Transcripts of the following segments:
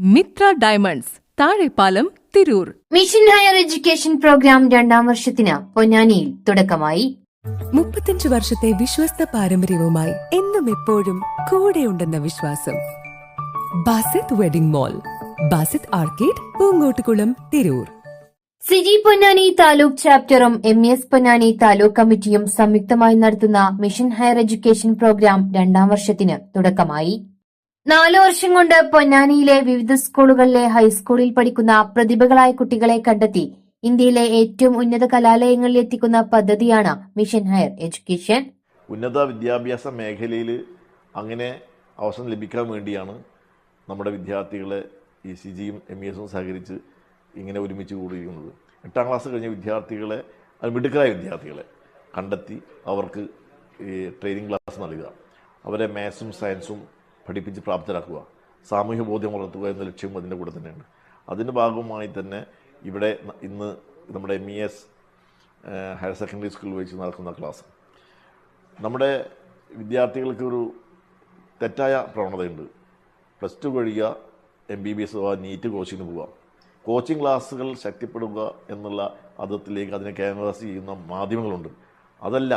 Mithra diamonds Thazhepalam Tirur. Mission higher education program രണ്ടാം വർഷത്തിന് പൊന്നാനിയിൽ തുടക്കമായി. മുപ്പത്തഞ്ച് വർഷത്തെ വിശ്വസ്ത പാരമ്പര്യവുമായി എന്നും എപ്പോഴും കൂടെയുണ്ടെന്ന വിശ്വാസം. Basith wedding mall Basith arcade Poonkottukulam Tirur. CIGI Ponnani taluk ചാപ്റ്ററും M S Ponnani taluk കമ്മിറ്റിയും സംയുക്തമായി നടത്തുന്ന മിഷൻ ഹയർ എഡ്യൂക്കേഷൻ പ്രോഗ്രാം രണ്ടാം വർഷത്തിന് തുടക്കമായി. നാലു വർഷം കൊണ്ട് പൊന്നാനിയിലെ വിവിധ സ്കൂളുകളിലെ ഹൈസ്കൂളിൽ പഠിക്കുന്ന പ്രതിഭകളായ കുട്ടികളെ കണ്ടെത്തി ഇന്ത്യയിലെ ഏറ്റവും ഉന്നത കലാലയങ്ങളിൽ എത്തിക്കുന്ന പദ്ധതിയാണ് മിഷൻ ഹയർ എഡ്യൂക്കേഷൻ. ഉന്നത വിദ്യാഭ്യാസ മേഖലയിൽ അങ്ങനെ അവസരം ലഭിക്കാൻ വേണ്ടിയാണ് നമ്മുടെ വിദ്യാർത്ഥികളെ ഈ സി ജിയും എം ഇ എസും സഹകരിച്ച് ഇങ്ങനെ ഒരുമിച്ച് കൂടിയിരിക്കുന്നത്. എട്ടാം ക്ലാസ് കഴിഞ്ഞ വിദ്യാർത്ഥികളെ മിടുക്കരായ വിദ്യാർത്ഥികളെ കണ്ടെത്തി അവർക്ക് ഈ ട്രെയിനിങ് ക്ലാസ് നൽകുക. അവരെ മാത്സും സയൻസും പഠിപ്പിച്ച് പ്രാപ്തരാക്കുക. സാമൂഹ്യ ബോധ്യം വളർത്തുക എന്ന ലക്ഷ്യവും അതിന്റെ കൂടെ തന്നെയാണ് അതിന്റെ ഭാഗമായി തന്നെ ഇവിടെ ഇന്ന് നമ്മുടെ M E S higher secondary സ്കൂളിൽ വെച്ച് നടക്കുന്ന ക്ലാസ്. നമ്മുടെ വിദ്യാർത്ഥികൾക്ക് ഒരു തെറ്റായ പ്രവണതയുണ്ട്. പ്ലസ് ടു കഴിയുക എം ബി ബി എസ് പോവുക നീറ്റ് കോച്ചിങ്ങിന് പോവുക. കോച്ചിങ് ക്ലാസ്സുകൾ ശക്തിപ്പെടുക എന്നുള്ള അതിർത്തിലേക്ക് അതിനെ ക്യാൻവാസ് ചെയ്യുന്ന മാധ്യമങ്ങളുണ്ട്. അതല്ല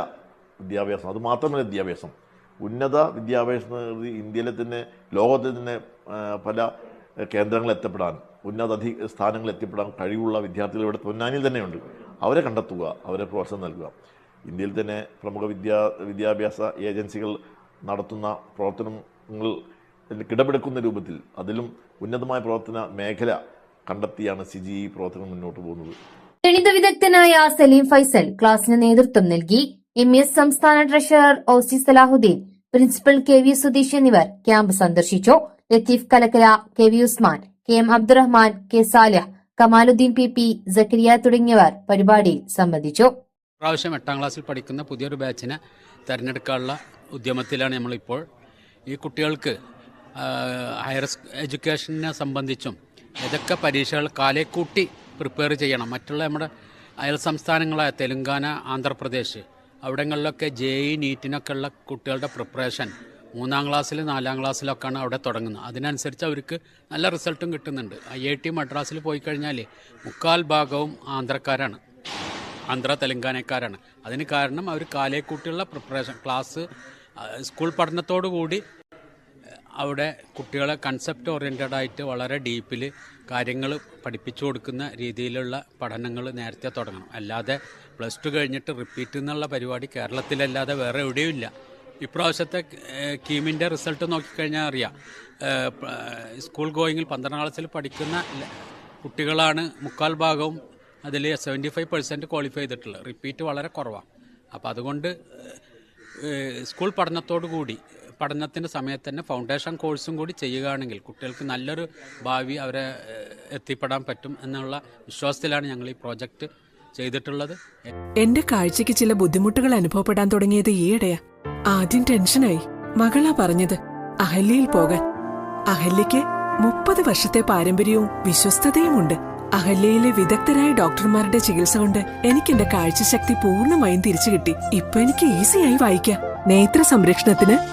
വിദ്യാഭ്യാസം. അത് മാത്രമല്ല വിദ്യാഭ്യാസം. ഉന്നത വിദ്യാഭ്യാസ എന്നത് ഇന്ത്യയിലെ തന്നെ ലോകത്തിൽ തന്നെ പല കേന്ദ്രങ്ങളിൽ എത്തപ്പെടാൻ ഉന്നത അധി സ്ഥാനങ്ങളിൽ എത്തിപ്പെടാൻ കഴിവുള്ള വിദ്യാർത്ഥികൾ ഇവിടെ പൊന്നാനിൽ തന്നെയുണ്ട്. അവരെ കണ്ടെത്തുക അവരെ പ്രോത്സാഹനം നൽകുക. ഇന്ത്യയിൽ തന്നെ പ്രമുഖ വിദ്യാ വിദ്യാഭ്യാസ ഏജൻസികൾ നടത്തുന്ന പ്രവർത്തനങ്ങൾ കിടപിടിക്കുന്ന രൂപത്തിൽ അതിലും ഉന്നതമായ പ്രവർത്തന മേഖല കണ്ടെത്തിയാണ് സിജി പ്രവർത്തനം മുന്നോട്ട് പോകുന്നത്. ഗണിത വിദഗ്ധനായ സലീം ഫൈസൽ ക്ലാസിന് നേതൃത്വം നൽകി. എം എസ് സംസ്ഥാന treasurer O C Salahuddin principal K V Sudheesh എന്നിവർ ക്യാമ്പ് സന്ദർശിച്ചു. Latheef Kalakkala K V Usman K M Abdurahman K Salih Kamaluddin P P Jakkariya തുടങ്ങിയവർ പരിപാടിയിൽ സംബന്ധിച്ചു. പ്രാവശ്യം എട്ടാം ക്ലാസ്സിൽ പഠിക്കുന്ന പുതിയൊരു ബാച്ചിനെ തിരഞ്ഞെടുക്കാനുള്ള ഉദ്യമത്തിലാണ് നമ്മളിപ്പോൾ. ഈ കുട്ടികൾക്ക് ഹയർ എഡ്യൂക്കേഷനെ സംബന്ധിച്ചും ഏതൊക്കെ പരീക്ഷകൾ കാലേക്കൂട്ടി പ്രിപ്പയർ ചെയ്യണം. മറ്റുള്ള നമ്മുടെ അയൽ സംസ്ഥാനങ്ങളായ തെലുങ്കാന ആന്ധ്രാപ്രദേശ് അവിടങ്ങളിലൊക്കെ ജെ ഇ നീറ്റിനൊക്കെ ഉള്ള കുട്ടികളുടെ പ്രിപ്പറേഷൻ മൂന്നാം ക്ലാസ്സിൽ നാലാം ക്ലാസ്സിലൊക്കെയാണ് അവിടെ തുടങ്ങുന്നത്. അതിനനുസരിച്ച് അവർക്ക് നല്ല റിസൾട്ടും കിട്ടുന്നുണ്ട്. ഐ ഐ ടി മദ്രാസിൽ പോയി കഴിഞ്ഞാൽ മുക്കാൽ ഭാഗവും ആന്ധ്രക്കാരാണ്. ആന്ധ്ര തെലങ്കാനക്കാരാണ്. അതിന് കാരണം അവർ കാലേക്കൂട്ടിയുള്ള പ്രിപ്പറേഷൻ ക്ലാസ് സ്കൂൾ പഠനത്തോടു കൂടി അവിടെ കുട്ടികളെ കൺസെപ്റ്റ് ഓറിയന്റഡ് ആയിട്ട് വളരെ ഡീപ്പിൽ കാര്യങ്ങൾ പഠിപ്പിച്ചു കൊടുക്കുന്ന രീതിയിലുള്ള പഠനങ്ങൾ നേരത്തെ തുടങ്ങണം. അല്ലാതെ പ്ലസ് ടു കഴിഞ്ഞിട്ട് റിപ്പീറ്റ് എന്നുള്ള പരിപാടി കേരളത്തിലല്ലാതെ വേറെ എവിടെയും ഇല്ല. ഇപ്രാവശ്യത്തെ കീമിന്റെ റിസൾട്ട് നോക്കിക്കഴിഞ്ഞാൽ അറിയാം. സ്കൂൾ ഗോയിങ്ങിൽ പന്ത്രണ്ടാം ക്ലാസ്സിൽ പഠിക്കുന്ന കുട്ടികളാണ് മുക്കാൽ ഭാഗവും അതിൽ സെവന്റി ഫൈവ് പെർസെന്റ് ക്വാളിഫൈ ചെയ്തിട്ടുള്ളത്. റിപ്പീറ്റ് വളരെ കുറവാണ്. അപ്പോൾ അതുകൊണ്ട് സ്കൂൾ പഠനത്തോടു കൂടി പഠനത്തിന്റെ സമയത്ത് തന്നെ ഫൗണ്ടേഷൻ കോഴ്സും കൂടി ചെയ്യുകയാണെങ്കിൽ കുട്ടികൾക്ക് നല്ലൊരു ഭാവി അവരെ എത്തിപ്പെടാൻ പറ്റും എന്നുള്ള വിശ്വാസത്തിലാണ് ഞങ്ങൾ ഈ പ്രോജക്റ്റ് ചെയ്തിട്ടുള്ളത്. എന്റെ കാഴ്ചക്ക് ചില ബുദ്ധിമുട്ടുകൾ അനുഭവപ്പെടാൻ തുടങ്ങിയത് ഈയിടെയാ. ആദ്യം ടെൻഷനായി. മകളാ പറഞ്ഞത് അഹല്യയിൽ പോകാൻ. അഹല്യയ്ക്ക് മുപ്പത് വർഷത്തെ പാരമ്പര്യവും വിശ്വസ്തതയുമുണ്ട്. അഹല്യയിലെ വിദഗ്ധരായ ഡോക്ടർമാരുടെ ചികിത്സ കൊണ്ട് എനിക്ക് എന്റെ കാഴ്ചശക്തി പൂർണമായും തിരിച്ചു കിട്ടി ഇപ്പൊ എനിക്ക് ഈസിയായി വായിക്കാം. നേത്ര സംരക്ഷണത്തിന്